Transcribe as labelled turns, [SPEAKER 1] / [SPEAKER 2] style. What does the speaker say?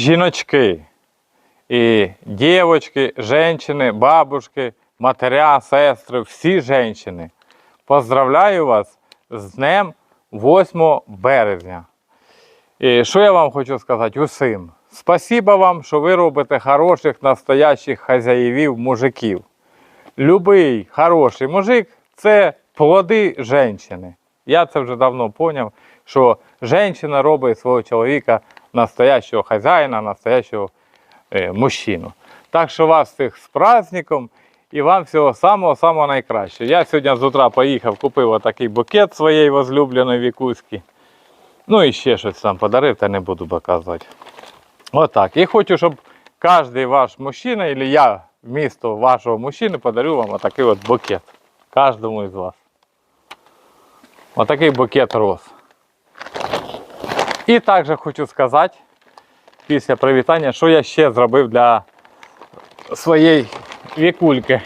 [SPEAKER 1] жіночки, і дівчатки, жінки, бабушки, матеря, сестри, всі жінки. Поздравляю вас з днем 8 березня. І що я вам хочу сказати усім? Спасибо вам, що ви робите хороших, настоящих хазяївів, мужиків. Любий хороший мужик це плоди жінки. Я це вже давно зрозумів, що жінка робить свого чоловіка настоящого хазяїна, настоящого е, мужчину. Так що вас всіх з праздником і вам всього самого-самого найкращого. Я сьогодні з утра поїхав, купив отакий букет своєї возлюбленої вікуськи. Ну і ще щось там подарив, та не буду показувати. Отак. І хочу, щоб кожен ваш мужчина, або я вмісто вашого мужчини подарю вам отакий от букет. Кожному із вас. Отакий букет роз. І також хочу сказати, після привітання, що я ще зробив для своєї вікульки.